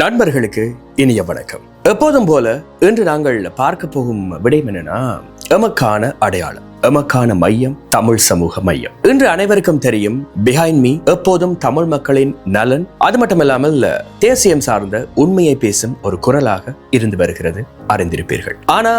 நண்பர்களுக்கு இனிய வணக்கம். எப்போதும் போல இன்று நாங்கள் பார்க்க போகும் விடயம் என்னன்னா எமக்கான அடையாளம் எமக்கான மையம் தமிழ் சமூக மையம். இன்று அனைவருக்கும் தெரியும் பிஹைண்ட் மீ எப்போதும் தமிழ் மக்களின் நலன் அது மட்டுமல்லாமல் தேசியம் சார்ந்த உண்மையை பேசும் ஒரு குரலாக இருந்து வருகிறது அறிந்திருப்பீர்கள். ஆனா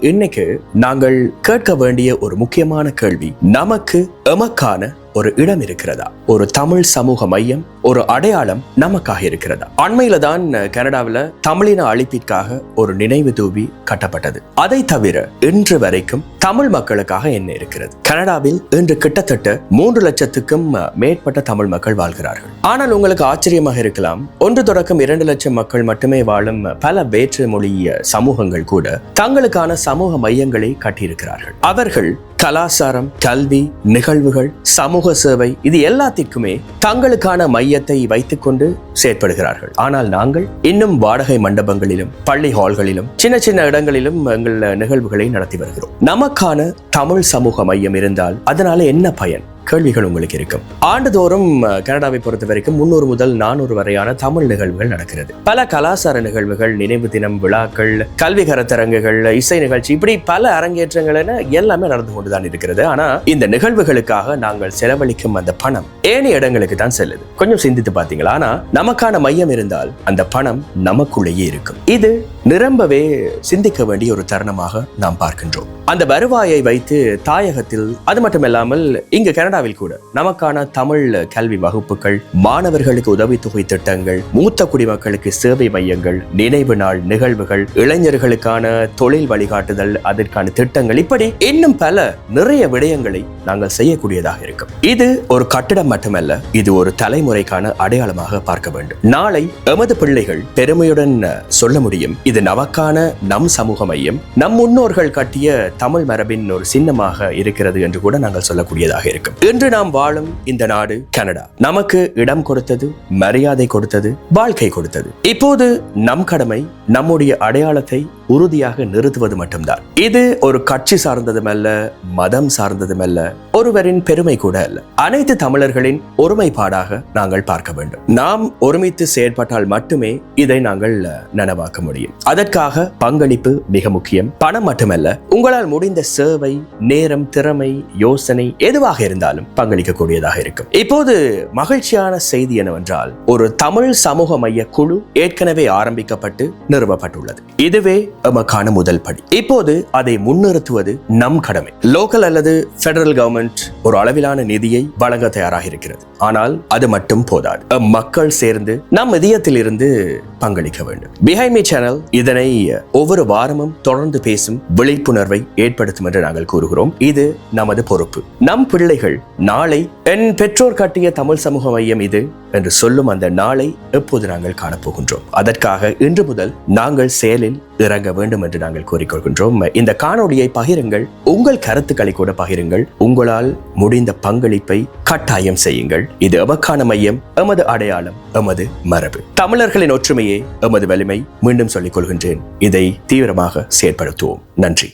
இன்னைக்கு நாங்கள் கேட்க வேண்டிய ஒரு முக்கியமான கேள்வி நமக்கு எமக்கான ஒரு இடம் இருக்கிறதா? ஒரு தமிழ் சமூக மையம் ஒரு அடையாளம் நமக்காக இருக்கிறதா? அண்மையில தான் கனடாவில் தமிழின அழிப்பிற்காக ஒரு நினைவு தூவி கட்டப்பட்டது. அதை தவிர இன்று வரைக்கும் தமிழ் மக்களுக்காக என்ன இருக்கிறது? கனடாவில் இன்று கிட்டத்தட்ட மூன்று லட்சத்துக்கும் மேற்பட்ட தமிழ் மக்கள் வாழ்கிறார்கள். ஆனால் உங்களுக்கு ஆச்சரியமாக இருக்கலாம் ஒன்று தொடக்கம் இரண்டு லட்சம் மக்கள் மட்டுமே வாழும் பல வேற்று மொழி சமூகங்கள் கூட தங்களுக்கான சமூக மையங்களை கட்டியிருக்கிறார்கள். அவர்கள் கலாச்சாரம் கல்வி நிகழ்வுகள் சமூக சேவை இது எல்லாத்திற்குமே தங்களுக்கான மையத்தை வைத்துக்கொண்டு செயற்படுகிறார்கள். ஆனால் நாங்கள் இன்னும் வாடகை மண்டபங்களிலும் பள்ளி ஹால்களிலும் சின்ன சின்ன இடங்களிலும் எங்கள் நிகழ்வுகளை நடத்தி வருகிறோம். நமக்கான தமிழ் சமூக மையம் இருந்தால் அதனால என்ன பயன்? கேள்விகள் உங்களுக்கு இருக்கும். ஆண்டுதோறும் கனடாவை பொறுத்த வரைக்கும் முன்னூறு முதல் நானூறு வரையான தமிழ் நிகழ்வுகள் நடக்கிறது. பல கலாச்சார நிகழ்வுகள் நினைவு தினம் விழாக்கள் கல்வி கருத்தரங்குகள் இசை நிகழ்ச்சி இப்படி பல அரங்கேற்றங்கள் என எல்லாமே நடந்து கொண்டுதான் இருக்கிறது. ஆனா இந்த நிகழ்வுகளுக்காக நாங்கள் செலவழிக்கும் அந்த பணம் ஏனைய இடங்களுக்கு தான் செல்லுது. கொஞ்சம் சிந்தித்து பாத்தீங்களா ஆனா நமக்கான மையம் இருந்தால் அந்த பணம் நமக்குள்ளேயே இருக்கும். இது நிரம்பவே சிந்திக்க வேண்டிய ஒரு தருணமாக நாம் பார்க்கின்றோம். அந்த வருவாயை வைத்து தாயகத்தில் அது மட்டுமில்லாமல் இங்கு கனடாவில் கூட நமக்கான தமிழ் கல்வி வகுப்புகள் மாணவர்களுக்கு உதவித்தொகை திட்டங்கள் மூத்த குடிமக்களுக்கு சேவை மையங்கள் நினைவு நாள் நிகழ்வுகள் இளைஞர்களுக்கான தொழில் வழிகாட்டுதல் அதற்கான திட்டங்கள் இப்படி இன்னும் பல நிறைய விடயங்களை நாங்கள் செய்யக்கூடியதாக இருக்கும். இது ஒரு கட்டிடம் மட்டுமல்ல இது ஒரு தலைமுறைக்கான அடையாளமாக பார்க்க வேண்டும். நாளை எமது பிள்ளைகள் பெருமையுடன் சொல்ல முடியும் இது நமக்கான நம் சமூக மையம். நம் முன்னோர்கள் கட்டிய தமிழ் மரபின் ஒரு சின்னமாக இருக்கிறது என்று கூட நாங்கள் சொல்லக்கூடியதாக இருக்கும். இன்று நாம் வாழும் இந்த நாடு கனடா. நமக்கு இடம் கொடுத்தது மரியாதை கொடுத்தது வாழ்க்கை கொடுத்தது. இப்போது நம் கடமை நம்முடைய அடையாளத்தை உறுதியாக நிறுத்துவது மட்டும்தான். இது ஒரு கட்சி சார்ந்ததுமல்ல மதம் சார்ந்ததுமல்ல ஒருவரின் பெருமை கூட அல்ல. அனைத்து தமிழர்களின் ஒருமைப்பாடாக நாங்கள் பார்க்க வேண்டும். நாம் ஒருமித்து செயற்பட்டால் மட்டுமே இதை நாங்கள் நனவாக்க முடியும். அதற்காக பங்களிப்பு மிக முக்கியம். பணம் மட்டுமல்ல உங்களால் முடிந்த சேவை நேரம் திறமை யோசனை எதுவாக இருந்தாலும் பங்களிக்கக்கூடியதாக இருக்கும். இப்போது மகிழ்ச்சியான செய்தி என்னவென்றால் ஒரு தமிழ் சமூக மைய குழு ஏற்கனவே ஆரம்பிக்கப்பட்டு நிறுவப்பட்டுள்ளது. இதுவே எமக்கான முதல் படி. இப்போது அதை முன்னிறுத்துவது நம் கடமை. லோக்கல் அல்லது பெடரல் கவர்மெண்ட் ஒரு அளவிலான நிதியை வழங்க தயாராக இருக்கிறது. ஆனால் அது மட்டும் போதாது. மக்கள் சேர்ந்து நம் இதயத்தில் இருந்து பங்களிக்க வேண்டும். பிஹைமி மீ சேனல் இதனை ஒவ்வொரு வாரமும் தொடர்ந்து பேசும் விழிப்புணர்வை ஏற்படுத்தும் என்று நாங்கள் கூறுகிறோம். இது நமது பொறுப்பு. நம் பிள்ளைகள் நாளை என் பெற்றோர் கட்டிய தமிழ் சமூக மையம் இது. என்று சொல்லும் அந்த நாளை எப்போது நாங்கள் காணப்போகின்றோம்? அதற்காக இன்று முதல் நாங்கள் செயலில் இறங்க வேண்டும் என்று நாங்கள் கூறிக்கொள்கின்றோம். இந்த காணொலியை பகிருங்கள் உங்கள் கருத்துக்களை கூட பகிருங்கள். உங்களால் முடிந்த பங்களிப்பை கட்டாயம் செய்யுங்கள். இது எமக்கான மையம் எமது அடையாளம் எமது மரபு. தமிழர்களின் ஒற்றுமையே எமது வலிமை. மீண்டும் சொல்லிக் கொள்கின்றேன். இதை தீவிரமாக செயற்படுத்துவோம் நன்றி.